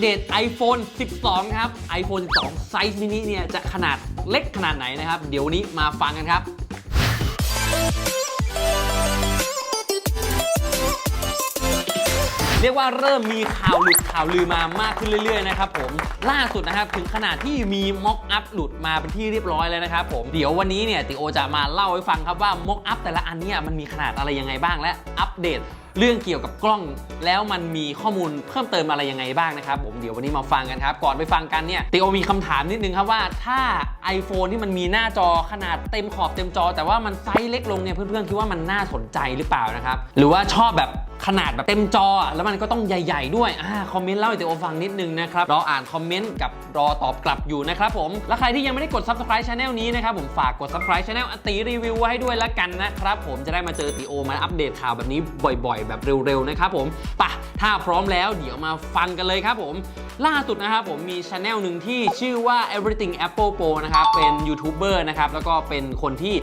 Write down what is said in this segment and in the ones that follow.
เดต iPhone 12 ครับ iPhone 12 ไซส์มินิเนี่ย จะขนาดเล็กขนาดไหนนะครับ เดี๋ยวนี้มาฟังกันครับเรียกว่าเริ่มมีข่าวลุ ข่าวลือมามากขึ้นเรื่อยๆนะครับผมล่าสุดนะครับถึงขนาดที่มีม็อกอัพหลุดมาเป็นที่เรียบร้อยแล้วนะครับผมเดี๋ยววันนี้เนี่ยติโอจะมาเล่าให้ฟังครับว่าม็อกอัพแต่ละอันเนี่ยมันมีขนาดอะไรยังไงบ้างและอัปเดตเรื่องเกี่ยวกับกล้องแล้วมันมีข้อมูลเพิ่มเติมอะไรยังไงบ้างนะครับผมเดี๋ยววันนี้มาฟังกันครับ ก่อนไปฟังกันเนี่ยติโอมีคำถามนิดนึงครับว่าถ้า iPhone ที่มันมีหน้าจอขนาดเต็มขอบเต็มจอ แต่ว่ามันไซส์เล็กลงเนี่ยเพื่อนๆคิดว่ามันน่าสนใจหรือเปล่านะครับหรือว่าชอบแบบ ขนาดแบบเต็มจอ แล้วมันก็ต้องใหญ่ ๆ ด้วยอ่าคอมเมนต์เล่าให้ติโอฟังนิดนึงนะครับรออ่านคอมเมนต์กับรอตอบกลับอยู่นะครับผมและใครที่ยังไม่ได้กด subscribe channel นี้นะครับผมฝากกด subscribe channel อติรีวิวไว้ให้ด้วยละกันนะครับผมจะได้มาเจอติโอมาอัปเดตข่าวแบบนี้บ่อย ๆ แบบเร็วๆนะครับผมปะถ้าพร้อมแล้วเดี๋ยวมาฟังกันเลยครับผมล่าสุดนะครับผมมีช anel หนึ่งที่ชื่อว่า everything apple pro นะครับเป็นยูทูบเบอร์นะครับแล้วก็เป็นคนที่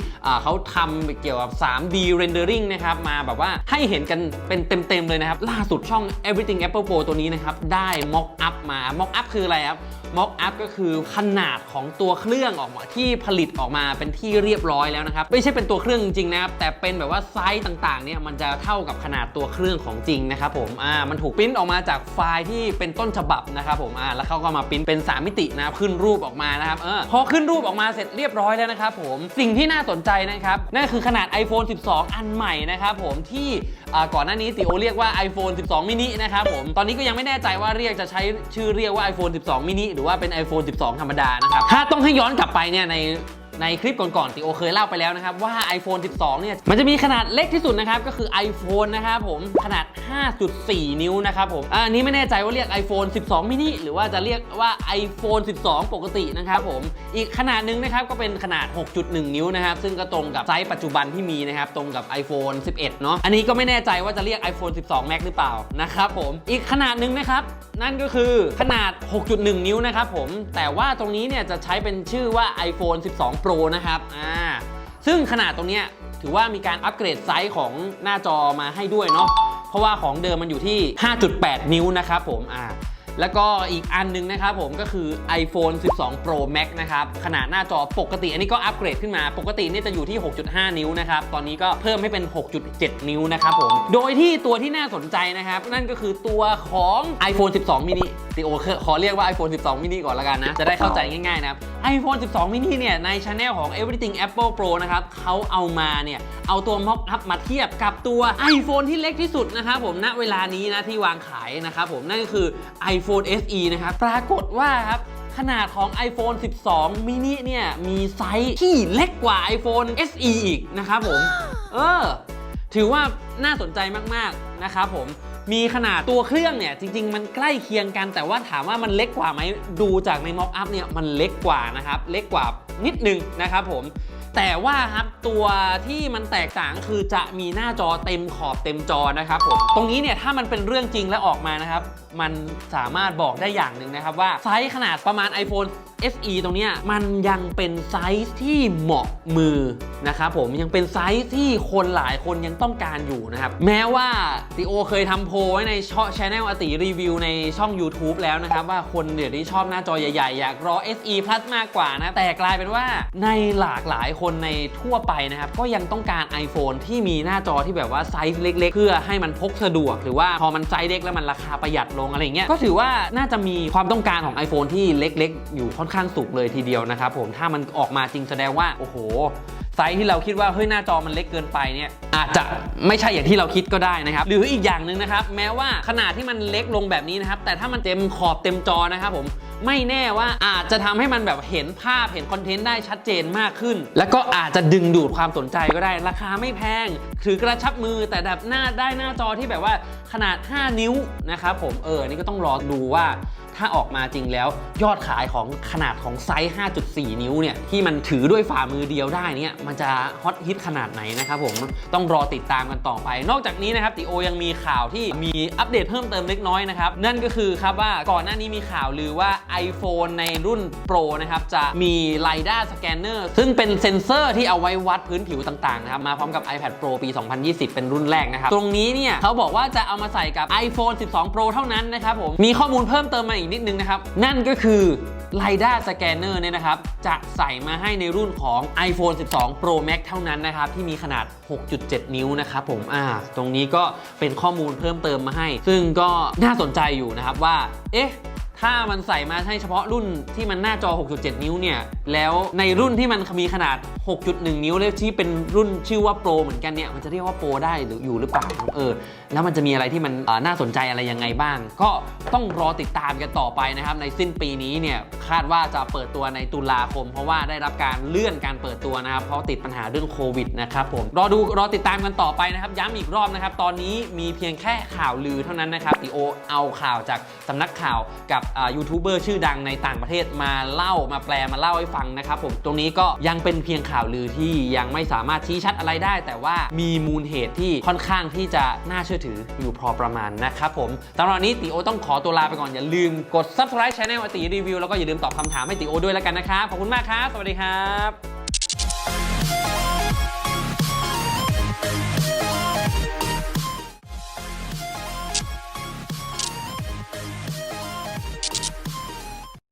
เขาทำเกี่ยวกับ 3D rendering นะครับมาแบบว่าให้เห็นกันเป็นเต็มๆเลยนะครับล่าสุดช่อง everything apple pro ตัวนี้นะครับได้ mock up มา mock up คืออะไรครับ mock up ก็คือขนาดของตัวเครื่องออกมาที่ผลิตออกมาเป็นที่เรียบร้อยแล้วนะครับ ไม่ใช่เป็นตัวเครื่องจริงนะครับ แต่เป็นแบบว่าไซส์ต่างๆเนี่ยมันจะเท่ากับขนาดตัวเครื่องของจริงนะครับผมอ่ามันถูกปริ้นออกมาจากไฟล์ที่เป็นต้นฉบับนะครับผมอ่าแล้วเขาก็มาปริ้นเป็น 3 มิตินะครับขึ้นรูปออกมานะครับเออพอขึ้นรูปออกมาเสร็จเรียบร้อยแล้วนะครับผมสิ่งที่น่าสนใจนะครับนั่นคือขนาด iPhone 12 อันใหม่นะครับผมที่ก่อนหน้านี้ติโอเรียกว่า iPhone 12 mini นะครับผมตอนนี้ก็ยังไม่แน่ใจว่าเรียกจะใช้ชื่อเรียกว่า iPhone 12 mini หรือว่าเป็น iPhone 12 ธรรมดานะครับ ถ้าต้องให้ย้อนกลับไปเนี่ยใน ในคลิปก่อนๆติโอเคยเล่าไปแล้วนะครับ ว่า iPhone 12 เนี่ย มันจะมีขนาดเล็กที่สุดนะครับ ก็คือ iPhone นะครับผมขนาด 5.4 นิ้วนะครับผมอันนี้ไม่แน่ใจว่าเรียก iPhone 12 mini หรือว่าจะเรียกว่า iPhone 12 ปกตินะครับผมอีกขนาดหนึงนะครับก็เป็นขนาด 6.1 นิ้วนะครับ ซึ่งก็ตรงกับไซส์ปัจจุบันที่มีนะครับ ตรงกับ iPhone 11 เนาะอันนี้ก็ไม่แน่ใจว่าจะเรียก iPhone 12 Max หรือเปล่านะครับผมอีกขนาดหนึงนะครับนั่นก็คือขนาด 6.1 นิ้วนะครับผมแต่ว่าตรงนี้เนี่ยจะใช้เป็นชื่อว่า iPhone 12 Pro นะครับอ่าซึ่งขนาดตรงนี้ถือว่ามีการอัปเกรดไซส์ของหน้าจอมาให้ด้วยเนาะเพราะว่าของเดิมมันอยู่ที่ 5.8 นิ้วนะครับผมอ่าแล้วก็อีกอันหนึงนะครับผมก็คือ iPhone 12 Pro Max นะครับ ขนาดหน้าจอปกติอันนี้ก็อัปเกรดขึ้นมา ปกติเนี่ยจะอยู่ที่ 6.5 นิ้วนะครับ ตอนนี้ก็เพิ่มให้เป็น 6.7 นิ้วนะครับผม โดยที่ตัวที่น่าสนใจนะครับ นั่นก็คือตัวของ iPhone 12 mini ติโอขอเรียกว่า iPhone 12 mini ก่อนละกันนะ จะได้เข้าใจง่ายๆนะครับ iPhone 12 mini เนี่ย ในช anel ของ Everything Apple Pro นะครับเขาเอามาเนี่ย เอาตัว mock up มาเทียบกับตัว iPhone ที่เล็กที่สุดนะครับผมณเวลานี้นะที่วางขายนะครับผมนั่นก็คือ iPhone SE นะครับ ปรากฏว่าครับขนาดของ iPhone 12 mini เนี่ย มีไซส์ที่เล็กกว่า iPhone SE อีกนะครับผม เออ ถือว่าน่าสนใจมาก ๆ นะครับผม มีขนาดตัวเครื่องเนี่ยจริง ๆ มันใกล้เคียงกัน แต่ว่าถามว่ามันเล็กกว่าไหมดูจากในม็อกอัพเนี่ยมันเล็กกว่านะครับเล็กกว่านิดนึงนะครับผม แต่ว่าครับตัวที่มันแตกต่างคือจะมีหน้าจอเต็มขอบเต็มจอนะครับผมตรงนี้เนี่ยถ้ามันเป็นเรื่องจริงและออกมานะครับ มันสามารถบอกได้อย่างหนึ่งนะครับว่าไซส์ขนาดประมาณ iPhone SE ตรงนี้มันยังเป็นไซส์ที่เหมาะมือนะครับผมยังเป็นไซส์ที่คนหลายคนยังต้องการอยู่นะครับ แม้ว่าติโอเคยทำโพลไว้ในช่องช anel อติรีวิวในช่อง YouTube แล้วนะครับ ว่าคนเดี๋ยวนี้ชอบหน้าจอใหญ่ๆ อยากรอ SE Plus มากกว่านะ แต่กลายเป็นว่าในหลากหลายคนในทั่วไปนะครับ ก็ยังต้องการ iPhone ที่มีหน้าจอที่แบบว่าไซส์เล็ก ๆ เพื่อให้มันพกสะดวก หรือว่าพอมันไซส์เล็กแล้วมันราคาประหยัดลงอะไรเงี้ยก็ถือว่าน่าจะมีความต้องการของ iPhone ที่เล็ก ๆ อยู่ค่อนข้างสูงเลยทีเดียวนะครับผมถ้ามันออกมาจริงแสดงว่าโอ้โหไซส์ที่เราคิดว่าเฮ้ยหน้าจอมันเล็กเกินไปเนี่ย อาจจะไม่ใช่อย่างที่เราคิดก็ได้นะครับ หรืออีกอย่างหนึ่งนะครับ แม้ว่าขนาดที่มันเล็กลงแบบนี้นะครับ แต่ถ้ามันเต็มขอบเต็มจอนะครับผมไม่แน่ว่าอาจจะทำให้มันแบบเห็นภาพเห็นคอนเทนต์ได้ชัดเจนมากขึ้น แล้วก็อาจจะดึงดูดความสนใจก็ได้ ราคาไม่แพง ถือกระชับมือแต่แบบหน้าได้หน้าจอที่แบบว่าขนาด 5 นิ้วนะครับผมเออนนี่ก็ต้องรอดูว่าถ้าออกมาจริงแล้วยอดขายของขนาดของไซส์ 5.4 นิ้วเนี่ยที่มันถือด้วยฝ่ามือเดียวได้เนี่ยมันจะฮอตฮิตขนาดไหนนะครับผมต้องรอติดตามกันต่อไป นอกจากนี้นะครับติโอยังมีข่าวที่มีอัปเดตเพิ่มเติมเล็กน้อยนะครับนั่นก็คือครับว่าก่อนหน้านี้มีข่าวลือว่า iPhone ในรุ่น Pro นะครับจะมี LiDAR Scanner ซึ่งเป็นเซ็นเซอร์ที่เอาไว้วัดพื้นผิวต่างๆนะครับมาพร้อมกับ iPad Pro ปี 2020 เป็นรุ่นแรกนะครับตรงนี้เนี่ยเขาบอกว่าจะเอามาใส่กับ iPhone 12 Pro เท่านั้นนะครับผมมีข้อมูลเพิ่มเติมมาอีกนิดนึงนะครับนั่นก็คือ LiDAR Scanner เนี่ยนะครับ จะใส่มาให้ในรุ่นของ iPhone 12 Pro Max เท่านั้นนะครับ ที่มีขนาด 6.7 นิ้วนะครับผมอ่าตรงนี้ก็เป็นข้อมูลเพิ่มเติมมาให้ ซึ่งก็น่าสนใจอยู่นะครับว่า เอ๊ะถ้ามันใส่มาให้เฉพาะรุ่นที่มันหน้าจอ 6.7 นิ้วเนี่ย แล้วในรุ่นที่มันมีขนาด 6.1 นิ้วแล้วที่เป็นรุ่นชื่อว่าโปรเหมือนกันเนี่ย มันจะเรียกว่าโปรได้หรืออยู่หรือเปล่า เออ แล้วมันจะมีอะไรที่มันน่าสนใจอะไรยังไงบ้าง ก็ต้องรอติดตามกันต่อไปนะครับ ในสิ้นปีนี้เนี่ย คาดว่าจะเปิดตัวในตุลาคม เพราะว่าได้รับการเลื่อนการเปิดตัวนะครับ เพราะติดปัญหาเรื่องโควิดนะครับผม รอดูรอติดตามกันต่อไปนะครับ ย้ำอีกรอบนะครับ ตอนนี้มีเพียงแค่ข่าวลือเท่านั้นนะครับดีโอเอาข่าวจากสำนักข่าวกับยูทูบเบอร์ชื่อดังในต่างประเทศมาเล่ามาแปลมาเล่าให้ฟังนะครับผม ตรงนี้ก็ยังเป็นเพียงข่าวลือที่ยังไม่สามารถชี้ชัดอะไรได้ แต่ว่ามีมูลเหตุที่ค่อนข้างที่จะน่าเชื่อถืออยู่พอประมาณนะครับผมสำหรับวันนี้ติโอต้องขอตัวลาไปก่อนอย่าลืมกด subscribe channel อติรีวิวแล้วก็อย่าลืมตอบคำถามให้ติโอด้วยแล้วกันนะครับ ขอบคุณมากครับ สวัสดีครับ